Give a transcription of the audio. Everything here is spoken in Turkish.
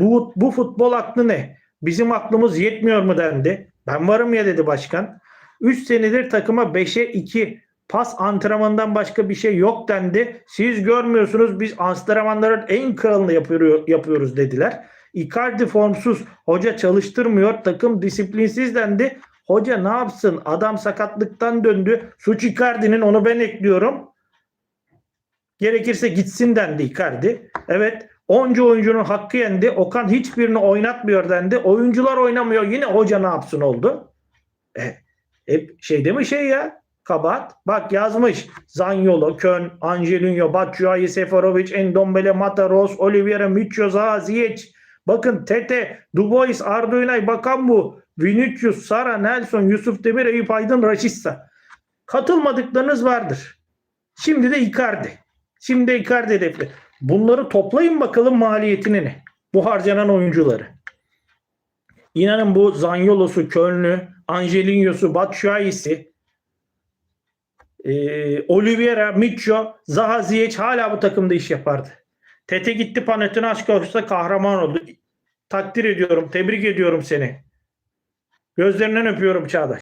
Bu, bu futbol aklı ne? Bizim aklımız yetmiyor mu dendi. Ben varım ya dedi başkan. 3 senedir takıma 5'e 2 pas antrenmanından başka bir şey yok dendi. Siz görmüyorsunuz biz antrenmanların en kralını yapıyor, yapıyoruz dediler. Icardi formsuz, hoca çalıştırmıyor, takım disiplinsiz dendi. Hoca ne yapsın? Adam sakatlıktan döndü. Suç Icardi'nin onu ben ekliyorum. Gerekirse gitsin dendi Icardi. Evet 10 oyuncunun hakkı yendi. Okan hiçbirini oynatmıyor dendi. Oyuncular oynamıyor. Yine hoca ne yapsın oldu? E, hep şey değil mi şey ya? Kabahat. Bak yazmış. Zanyolo, Kön, Angelino, Batshuayi, Seferovic, Endombele, Mataros, Oliveira, Micho, Zaha, Ziyech. Bakın Tete, Dubois, Arduinay, Bakambu, Vinicius, Sara, Nelson, Yusuf Demir, Eyüp Aydın, Raşissa. Katılmadıklarınız vardır. Şimdi de Icardi. Şimdi de Icardi hedefli. Bunları toplayın bakalım maliyetini ne? Bu harcanan oyuncuları. İnanın bu Zanyolo'su, Köln'ü, Angelino'su, Batshuayi'si, e, Oliveira, Micho, Zaha Ziyech hala bu takımda iş yapardı. Tete gitti Panathinaikos'ta kahraman oldu. Takdir ediyorum, tebrik ediyorum seni. Gözlerinden öpüyorum Çağdaş.